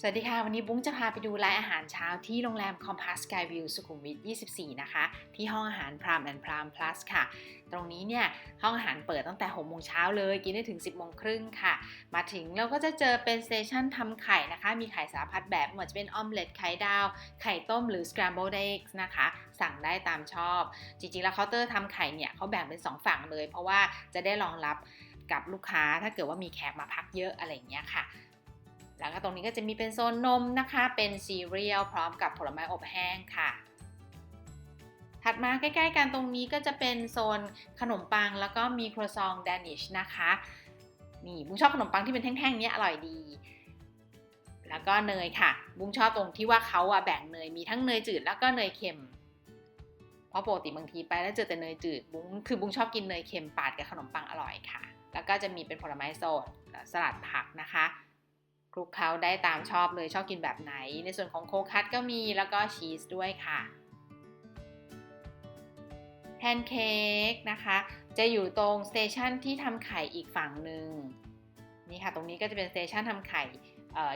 สวัสดีค่ะ วันนี้บุ้งจะพาไปดูร้านอาหารเช้าที่โรงแรม Compass Sky View สุขุมวิท 24 นะคะ ที่ห้องอาหาร Pram and Pram Plus ค่ะ ตรงนี้เนี่ย ห้องอาหารเปิดตั้งแต่ 6 โมงเช้าเลย กินได้ถึง 10 โมงครึ่งค่ะ มาถึงเราก็จะเจอเป็นสเตชันทำไข่นะคะ มีไข่สารพัดแบบไม่ว่าจะเป็นออมเล็ตไข่ดาว ไข่ต้มหรือ scrambled eggs นะคะ สั่งได้ตามชอบ จริงๆ แล้วเคาน์เตอร์ทำไข่เนี่ยเขาแบ่งเป็น 2 ฝั่งเลย เพราะว่าจะได้รองรับกับลูกค้าถ้าเกิดว่ามีแขกมาพักเยอะอะไรอย่างเงี้ยค่ะ แล้วก็ตรงนี้ก็จะมีเป็นโซนนมนะคะ เป็นซีเรียลพร้อมกับผลไม้อบแห้งค่ะ ถัดมาใกล้ๆกันตรงนี้ก็จะเป็นโซนขนมปังแล้วก็มีครัวซองแดนิชนะคะ นี่บุ้งชอบขนมปังที่เป็นแท่งๆนี้อร่อยดี แล้วก็เนยค่ะ บุ้งชอบตรงที่ว่าเขาอะแบ่งเนยมีทั้งเนยจืดแล้วก็เนยเค็มเพราะปกติบางทีไปแล้วเจอแต่เนยจืดบุ้งคือบุ้งชอบกินเนยเค็มปาดกับขนมปังอร่อยค่ะ แล้วก็จะมีเป็นผลไม้สดสลัดผักนะคะ ลุกเคล้าได้ตามชอบเลยชอบกินแบบไหน ในส่วนของโคคัตก็มีแล้วก็ชีสด้วยค่ะแพนเค้กนะคะ จะอยู่ตรงสเตชันที่ทำไข่อีกฝั่งหนึ่งนี่ค่ะ ตรงนี้ก็จะเป็นสเตชันทำไข่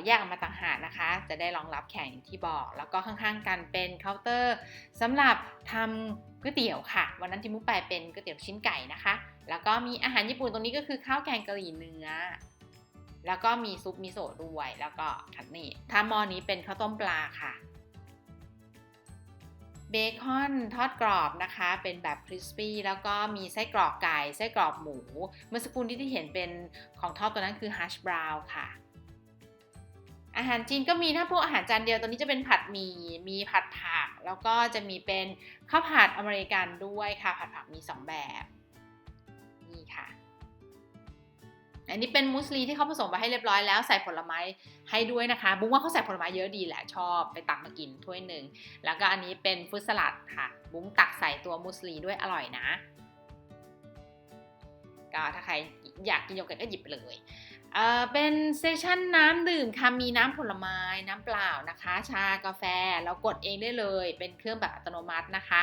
แยกออกมาต่างหากนะคะ จะได้รองรับแขกอย่างที่บอก แล้วก็ข้างๆกันเป็นเคาน์เตอร์สำหรับทำก๋วยเตี๋ยวค่ะ วันนั้นที่มุกไปเป็นก๋วยเตี๋ยวชิ้นไก่นะคะ แล้วก็มีอาหารญี่ปุ่นตรงนี้ก็คือข้าวแกงกะหรี่เนื้อ แล้วก็มีซุปมิโซะด้วย แล้วก็ทันนี่ถ้าหม้อนี้เป็นข้าวต้มปลาค่ะ เบคอนทอดกรอบนะคะ เป็นแบบคริสปี้แล้วก็มีไส้กรอกไก่ไส้กรอกหมู เมื่อสักครู่ที่ที่เห็นเป็นของทอดตัวนั้นคือฮัชบราวน์ค่ะอาหารจีนก็มีถ้าพวกอาหารจานเดียวตัวนี้จะเป็นผัดหมี่ มีผัดผัก แล้วก็จะมีเป็นข้าวผัดอเมริกันด้วยค่ะ ผัดผักมี 2 แบบ อันนี้เป็นมุสลีที่เขาผสมไปให้เรียบร้อยแล้วใส่ผลไม้ให้ด้วยนะคะบุ้งว่าเขาใส่ผลไม้เยอะดีแหละชอบไปตักมากินถ้วยหนึ่งแล้วก็อันนี้เป็นฟรุตสลัดค่ะ บุ้งตักใส่ตัวมุสลีด้วยอร่อยนะก็ถ้าใครอยากกินโยเกิร์ตก็หยิบไปเลยเอ่อเป็นเซสชั่นน้ำดื่มค่ะมีน้ำผลไม้น้ำเปล่านะคะ ชากาแฟเรากดเองได้เลย เป็นเครื่องแบบอัตโนมัตินะคะ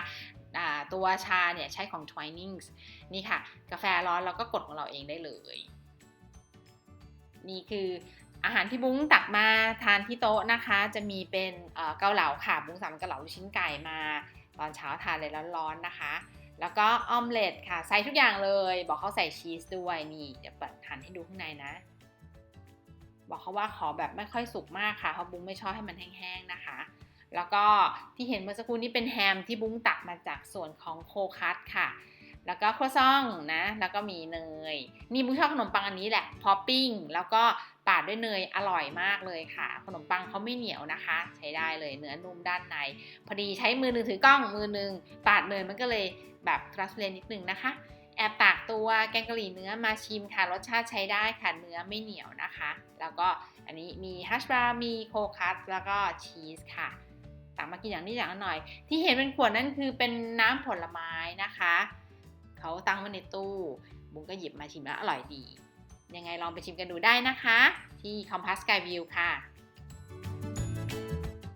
ตัวชาเนี่ยใช้ของ Twinings นี่ค่ะ กาแฟร้อนเราก็กดของเราเองได้เลย นี่คืออาหารที่บุ้งตักมาทานที่โต๊ะนะคะ จะมีเป็นเกาเหลาค่ะ บุ้งสั่งเกาเหลาลูกชิ้นไก่มา ตอนเช้าทานเลยร้อนๆนะคะ แล้วก็ออมเล็ตค่ะใส่ทุกอย่างเลย บอกเขาใส่ชีสด้วยนี่เดี๋ยวเปิดทานให้ดูข้างในนะ บอกเขาว่าขอแบบไม่ค่อยสุกมากค่ะเพราะบุ้งไม่ชอบให้มันแห้งๆนะคะ แล้วก็ที่เห็นเมื่อสักครู่นี้เป็นแฮมที่บุ้งตักมาจากส่วนของโคคัตค่ะ แล้วก็ครัวซองนะ แล้วก็มีเนย นี่บุ้งชอบขนมปังอันนี้แหละ พอปิ้ง แล้วก็ปาดด้วยเนยอร่อยมากเลยค่ะ ขนมปังเขาไม่เหนียวนะคะ ใช้ได้เลยเนื้อนุ่มด้านใน พอดีใช้มือหนึ่งถือกล้องมือหนึ่งปาดเนยมันก็เลยแบบทรัสเลนนิดนึงนะคะแอบตักตัวแกงกะหรี่เนื้อมาชิมค่ะ รสชาติใช้ได้ค่ะ เนื้อไม่เหนียวนะคะ แล้วก็อันนี้มีฮัชบรามีโคคัสแล้วก็ชีสค่ะตักมากินอย่างนี้อย่างหน่อย ที่เห็นเป็นขวดนั่นคือเป็นน้ำผลไม้นะคะ เขาตั้งไว้ในตู้ บุ้งก็หยิบมาชิมแล้วอร่อยดี ยังไงลองไปชิมกันดูได้นะคะ ที่ Compass Sky View ค่ะ